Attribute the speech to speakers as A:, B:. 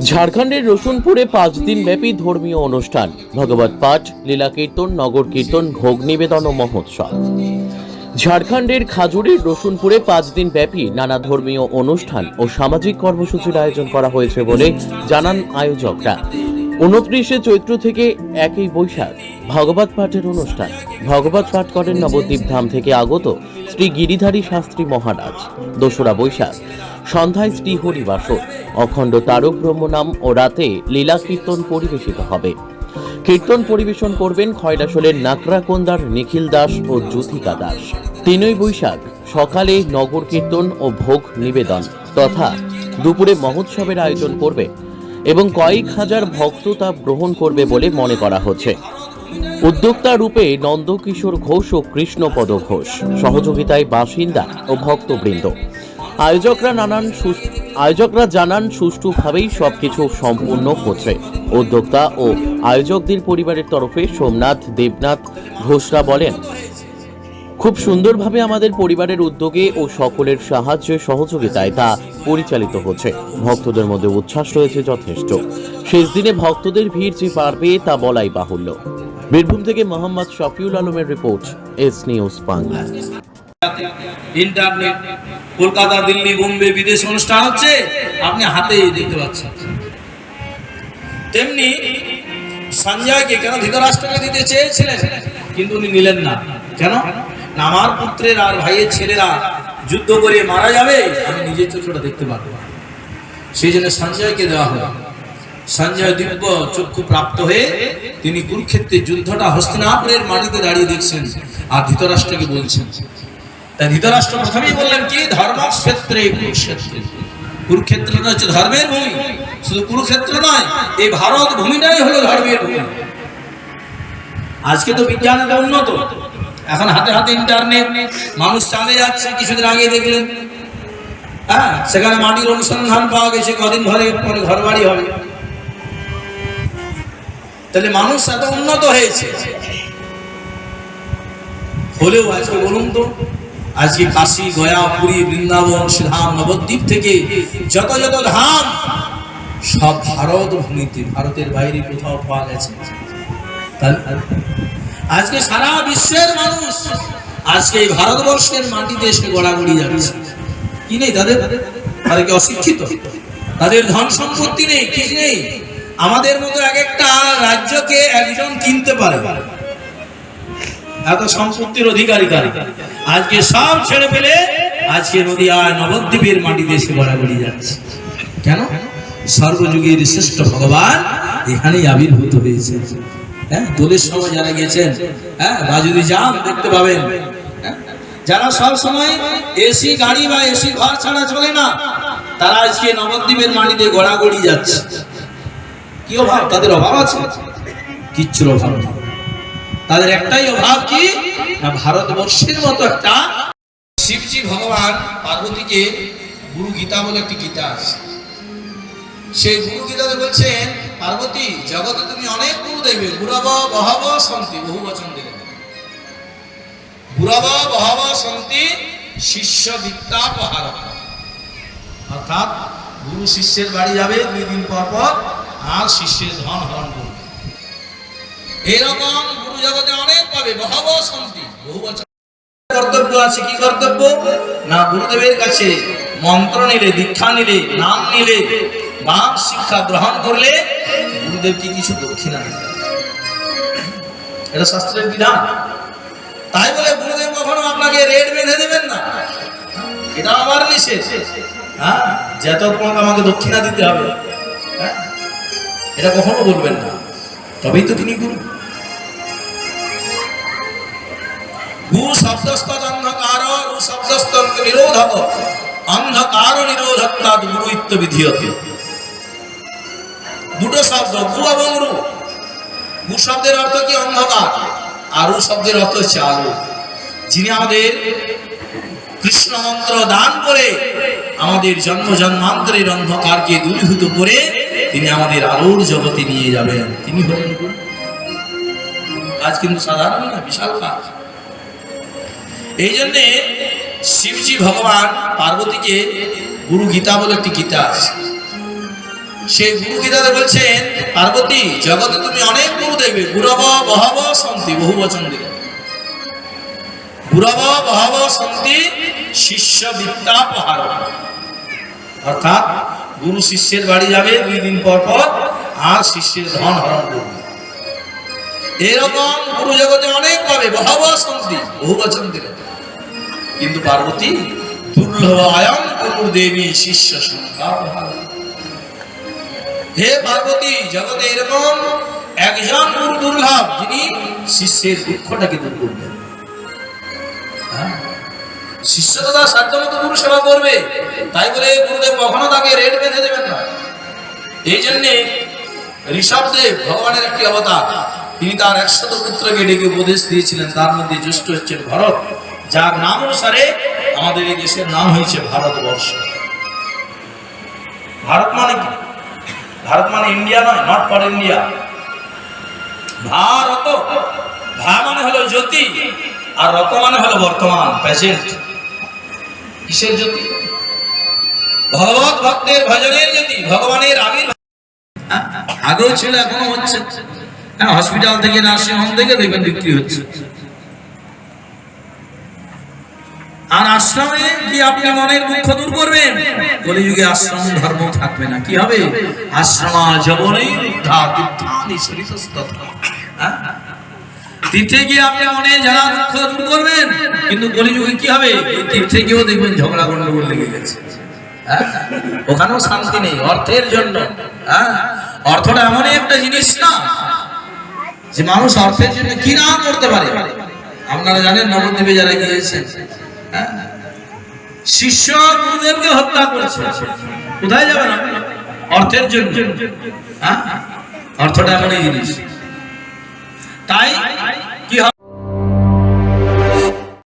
A: ঝাড়খণ্ডের রসুনপুরে পাঁচ দিন ব্যাপী ধর্মীয় অনুষ্ঠান। ভগবত পাঠ, লীলা কীর্তন, নগর কীর্তন, ভোগ নিবেদন ও মহোৎসব। ঝাড়খণ্ডের খাজুরের রসুনপুরে পাঁচ দিন ব্যাপী নানা ধর্মীয় অনুষ্ঠান ও সামাজিক কর্মসূচির আয়োজন করা হয়েছে বলে জানান আয়োজকরা। উনত্রিশে চৈত্র থেকে একই বৈশাখ ভগবত পাঠের অনুষ্ঠান। ভগবত পাঠ করেন নবদ্বীপ ধাম থেকে আগত শ্রী গিরিধারী শাস্ত্রী মহারাজ। দোসরা বৈশাখ, সন্ধ্যায় শ্রী হরিবাসর। অখণ্ড তারক ব্রহ্মনাম ও রাতে লীলা কীর্তন পরিবেশিত হবে। কীর্তন পরিবেশন করবেন খয়রাসোলের নাকরাকন্দার নিখিল দাস ও জ্যোতিকা দাস। তিনই বৈশাখ, সকালে নগর কীর্তন ও ভোগ নিবেদন তথা দুপুরে মহোৎসবের আয়োজন করবে এবং কয়েক হাজার ভক্ত তা গ্রহণ করবে বলে মনে করা হচ্ছে। উদ্যোক্তা রূপে নন্দকিশোর ঘোষ ও কৃষ্ণপদ ঘোষ সহযোগিতায় বাসিন্দা ও ভক্তবৃন্দ। আয়োজকরা নানান সুস- আয়োজকরা জানান, সুষ্ঠুভাবেই সবকিছু সম্পূর্ণ হচ্ছে। উদ্যোক্তা ও আয়োজকদের পরিবারের তরফে সোমনাথ দেবনাথ ঘোষরা বলেন, খুব সুন্দরভাবে আমাদের পরিবারের উদ্যোগে ও সকলের সাহায্যে সহযোগিতায় তা পরিচালিত হচ্ছে। ভক্তদের মধ্যে উচ্ছ্বাস রয়েছে যথেষ্ট। শেষ দিনে ভক্তদের ভিড় যে পারবে তা বলাই বাহুল্য। বীরভূম থেকে মোহাম্মদ শফিউল আলমের report, S news Bangla.
B: Internet Kolkata, Delhi, Bombay বিদেশ অনুষ্ঠান হচ্ছে, আপনি হাতে দেখতে পাচ্ছেন। তেমনি সঞ্জয়কে কেন ধৃতরাষ্ট্রকে দিতে চেয়েছিলেন? কিন্তু উনি নিলেন না। কেন? আমার পুত্রের আর ভাইয়ের ছেলেরা যুদ্ধ করে মারা যাবে, আমি নিজের চোখটা দেখতে পারব সেই জন্য সঞ্জয়কে দেওয়া হলো। সঞ্জয় দিব্য চক্ষু প্রাপ্ত হয়ে তিনি কুরুক্ষেত্রে যুদ্ধটা হস্তিনাপুরের মাটিতে দাঁড়িয়ে দেখছেন আর ধৃতরাষ্ট্রকে বলছেন। তাই ধৃতরাষ্ট্র প্রথমেই বললেন কি? ধর্মক্ষেত্রে কুরুক্ষেত্রে। কুরুক্ষেত্রটা হচ্ছে ধর্মের ভূমি। শুধু কুরুক্ষেত্র নয়, এই ভারত ভূমিটাই হলো ধর্মের ভূমি। আজকে তো বিজ্ঞান এত উন্নত। এখন হাতে হাতে ইন্টারনেট, মানুষ চাঁদে যাচ্ছে, কিছুদিন আগে দেখলেন। হ্যাঁ সেখানে মাটির অনুসন্ধান পাওয়া গেছে, কদিন ঘরে পরে ঘর বাড়ি হবে। তাহলে মানুষ এত উন্নত হয়েছে। হলেও আজকে বলুন তো আজকে কাশী, গয়া, পুরী, বৃন্দাবন, শ্রীধাম, নবদ্বীপ থেকে যত যত ধাম সব ভারত ভূমিতে ভারতের বাইরে কোথাও পাওয়া গেছে। আজকে সারা বিশ্বের মানুষ আজকে এই ভারতবর্ষের মাটিতে এসে গড়াগড়ি যাচ্ছে। কি নেই তাদের? তাদের কি অশিক্ষিত? তাদের ধন সম্পত্তি নেই কি নেই? আমাদের মতো এক একটা রাজ্যকে একজন কিনতে পারে। এত সম্পত্তির অধিকারী তারা আজকে সব ছেড়ে ফেলে আজকে নদীয়ায় নবদ্বীপের মাটিতে এসে গড়াগড়ি যাচ্ছে। কেন? সর্বযুগের শ্রেষ্ঠ ভগবান এখানেই আবির্ভূত হয়েছে। হ্যাঁ দোলের সময় যারা গেছেন হ্যাঁ যদি যান দেখতে পাবেন। হ্যাঁ? যারা সব সময় এসি গাড়ি বা এসি ঘর ছাড়া চলে না, তারা আজকে নবদ্বীপের মাটিতে গড়াগড়ি যাচ্ছে। কি অভাব? তাদের অভাব আছে? কিচ্ছুর অভাব নেই। তাদের একটাই অভাব কি? না, ভারতবর্ষের মতো একটা শিবজি ভগবান পার্বতীকে গুরু গীতা বলে একটি গীতা আছে। সেই গুরু গীতাতে বলছেন, পার্বতী, জগতে তুমি অনেক গুরু দেখবে গুরব বহব, সন্তি, বহু বচন দিলে গুরব বহব, সন্তি, শিষ্য বিদ্যাপহার অর্থাৎ গুরু শিষ্যের বাড়ি যাবে দুই দিন পর পর, আর শিষ্যের ধন হরণ করবে। এরকম গুরু জগতে অনেক পাবে, বহব শান্তি। বহু বছর কর্তব্য আছে, কি কর্তব্য? না, গুরুদেবের কাছে মন্ত্র নিলে, দীক্ষা নিলে, নাম নিলে বা শিক্ষা গ্রহণ করলে গুরুদেবকে কিছু দক্ষিণা দিতে এটা শাস্ত্রের বিধান। তাই বলে গুরুদেব কখনো আপনাকে রেট বেঁধে দেবেন না। এটা আমার নিষেধ। হ্যাঁ যত তোমাকে আমাকে দক্ষিণা দিতে হবে। হ্যাঁ এটা কখনো বলবেন না। তবেই তো তিনি গুরু। ভূ শব্দস্ত অন্ধকার নিরোধক, অন্ধকার নিরোধত্বাদ গুরু ইত্য বিধিয়তে। দুটো শব্দ অর্থ কি অন্ধকার? শব্দের অর্থ হচ্ছে আলো। যিনি আমাদের কৃষ্ণ মন্ত্র দান করে আমাদের জন্ম জন্মান্তরের অন্ধকারকে দূরীভূত করে তিনি আমাদের আলোর জগতে নিয়ে যাবেন। তিনি হলেন কাজ কিন্তু সাধারণ না, বিশাল কাজ। এই জন্যে শিবজি ভগবান পার্বতীকে গুরু গীতা বলে একটি গীতা আছে। সেই গুরু গীতাতে বলছেন, পার্বতী, জগতে তুমি অনেক গুরু দেখবে। গুরব, বহব, সন্তি বহু বচন দিলে গুরব, বহব, সন্তি, শিষ্য, বিদ্যা পহার অর্থাৎ গুরু শিষ্যের বাড়ি যাবে দুই দিন পর পর, আর শিষ্যের ধন হরণ করবে। এরকম গুরু জগতে অনেক পাবে বহব সন্তি বহু বচন দিলে কিন্তু পার্বতী দুর্লভ আয়ন গুরুর দেবী শিষ্য সংখ্যা হে পার্বতী, জগতে এরকম একজন গুরু দুর্লভ যিনি শিষ্যের দুঃখটাকে দূর করবেন। হ্যাঁ? শিষ্য তো তার সাধ্য মতো গুরু সেবা করবে। তাই বলে গুরুদেব কখনো তাকে রেট বেঁধে দেবেন না। এই জন্যে ঋষভদেব ভগবানের একটি অবতার তিনি তার একশত পুত্রকে ডেকে উপদেশ দিয়েছিলেন, তার মধ্যে জ্যেষ্ঠ হচ্ছেন ভরত, যার নাম অনুসারে আমাদের এই দেশের নাম হয়েছে ভারতবর্ষ। ভারত মানে কি? ভারত মানে ইন্ডিয়া নয়, নট ফর ইন্ডিয়া। ভারত ভা মানে হলো জ্যোতি, আর রত মানে হলো বর্তমান, প্রেজেন্ট। কিসের জ্যোতি? ভগবত ভক্তের ভজনের জ্যোতি, ভগবানের আবির আগেও ছিল, এখনও হচ্ছে। হ্যাঁ হসপিটাল থেকে নার্সিং হোম থেকে দেখবেন বিক্রি হচ্ছে। আর আশ্রমে কি আপনি মনের দুঃখ দূর করবেন? কলিযুগে আশ্রম ধর্ম থাকবে না। কি হবে? হ্যাঁ? তীর্থে গিয়ে আপনি মনে যারা দুঃখ দূর করবেন, কিন্তু কলিযুগে কি হবে? তীর্থে গিয়েও দেখবেন ঝগড়া গন্ডগোল লেগে গেছে। হ্যাঁ? ওখানেও শান্তি নেই, অর্থের জন্য। হ্যাঁ? অর্থটা এমনই একটা জিনিস না যে মানুষ অর্থের জন্য কি না করতে পারে আপনারা জানেন নবদ্বীপে যারা গিয়েছেন হ্যাঁ? শিষ্য গুরুদেবকে হত্যা করেছে কোথায় যাবেন অর্থের জন্য হ্যাঁ? অর্থটা এমনই জিনিস তাই